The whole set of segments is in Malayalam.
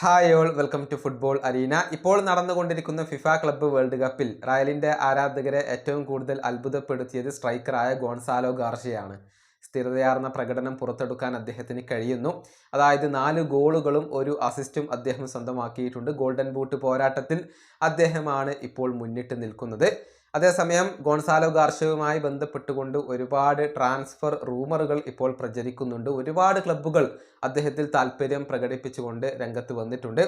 Hi all welcome to football arena ഇപ്പോൾ നടന്നുകൊണ്ടിരിക്കുന്ന ഫിഫ ക്ലബ്ബ് വേൾഡ് കപ്പിൽ റയലിന്റെ ആരാധകരെ ഏറ്റവും കൂടുതൽ അത്ഭുതപ്പെടുത്തിയത് സ്ട്രൈക്കറായ ഗോൺസാലോ ഗാർഷിയാണ് സ്ഥിരതയാർന്ന പ്രകടനം പുറത്തെടുക്കാൻ അദ്ദേഹത്തിന് കഴിയുന്നു. അതായത് നാല് ഗോളുകളും ഒരു അസിസ്റ്റും അദ്ദേഹം സ്വന്തമാക്കിയിട്ടുണ്ട്. ഗോൾഡൻ ബൂട്ട് പോരാട്ടത്തിൽ അദ്ദേഹമാണ് ഇപ്പോൾ മുന്നിട്ട് നിൽക്കുന്നത്. അതേസമയം ഗോൺസാലോ ഗാർഷ്യവുമായി ബന്ധപ്പെട്ടുകൊണ്ട് ഒരുപാട് ട്രാൻസ്ഫർ റൂമറുകൾ ഇപ്പോൾ പ്രചരിക്കുന്നുണ്ട്. ഒരുപാട് ക്ലബ്ബുകൾ അദ്ദേഹത്തിൽ താല്പര്യം പ്രകടിപ്പിച്ചുകൊണ്ട് രംഗത്ത് വന്നിട്ടുണ്ട്.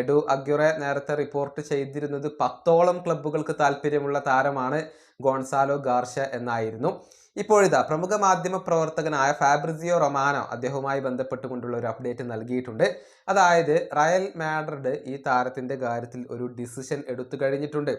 എഡു അഗ്യുറെ നേരത്തെ റിപ്പോർട്ട് ചെയ്തിരുന്നത് പത്തോളം ക്ലബ്ബുകൾക്ക് താല്പര്യമുള്ള താരമാണ് ഗോൺസാലോ ഗാർഷ എന്നായിരുന്നു. ഇപ്പോഴിതാ പ്രമുഖ മാധ്യമ പ്രവർത്തകനായ ഫാബ്രിസിയോ റൊമാനോ അദ്ദേഹവുമായി ബന്ധപ്പെട്ടുകൊണ്ടുള്ള ഒരു അപ്ഡേറ്റ് നൽകിയിട്ടുണ്ട്. അതായത് റയൽ മാഡ്രിഡ് ഈ താരത്തിന്റെ കാര്യത്തിൽ ഒരു ഡിസിഷൻ എടുത്തു കഴിഞ്ഞിട്ടുണ്ട്.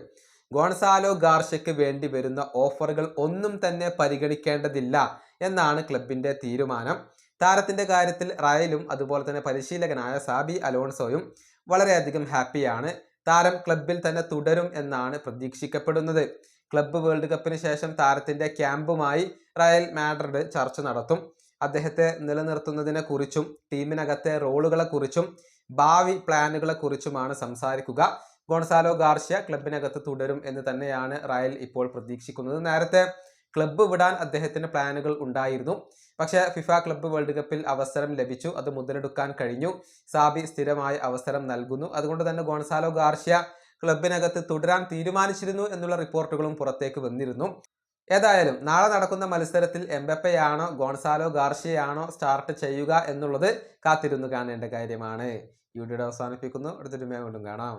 ഗോൺസാലോ ഗാർഷയ്ക്ക് വേണ്ടി വരുന്ന ഓഫറുകൾ ഒന്നും തന്നെ പരിഗണിക്കേണ്ടതില്ല എന്നാണ് ക്ലബിന്റെ തീരുമാനം. താരത്തിന്റെ കാര്യത്തിൽ റയലും അതുപോലെ തന്നെ പരിശീലകനായ സാബി അലോൺസോയും വളരെയധികം ഹാപ്പിയാണ്. താരം ക്ലബിൽ തന്നെ തുടരും എന്നാണ് പ്രതീക്ഷിക്കപ്പെടുന്നത്. ക്ലബ്ബ് വേൾഡ് കപ്പിന് ശേഷം താരത്തിന്റെ ക്യാമ്പുമായി റയൽ മാഡ്രിഡ് ചർച്ച നടത്തും. അദ്ദേഹത്തെ നിലനിർത്തുന്നതിനെ കുറിച്ചും ടീമിനകത്തെ റോളുകളെ കുറിച്ചും ഭാവി പ്ലാനുകളെ കുറിച്ചുമാണ് സംസാരിക്കുക. ഗോൺസാലോ ഗാർഷ്യ ക്ലബിനകത്ത് തുടരും എന്ന് തന്നെയാണ് റയൽ ഇപ്പോൾ പ്രതീക്ഷിക്കുന്നത്. നേരത്തെ ക്ലബ്ബ് വിടാൻ അദ്ദേഹത്തിന് പ്ലാനുകൾ ഉണ്ടായിരുന്നു. പക്ഷേ ഫിഫ ക്ലബ്ബ് വേൾഡ് കപ്പിൽ അവസരം ലഭിച്ചു. അത് മുതലെടുക്കാൻ കഴിഞ്ഞു. സാബി സ്ഥിരമായ അവസരം നൽകുന്നു. അതുകൊണ്ട് തന്നെ ഗോൺസാലോ ഗാർഷ്യ ക്ലബിനകത്ത് തുടരാൻ തീരുമാനിച്ചിരുന്നു എന്നുള്ള റിപ്പോർട്ടുകളും പുറത്തേക്ക് വന്നിരുന്നു. ഏതായാലും നാളെ നടക്കുന്ന മത്സരത്തിൽ എംബപ്പയാണോ ഗോൺസാലോ ഗാർഷ്യയാണോ സ്റ്റാർട്ട് ചെയ്യുക എന്നുള്ളത് കാത്തിരുന്നു കാണേണ്ട കാര്യമാണ്. ഈ വീഡിയോ അവസാനിപ്പിക്കുന്നു. അടുത്തൊരു വീണ്ടും കാണാം.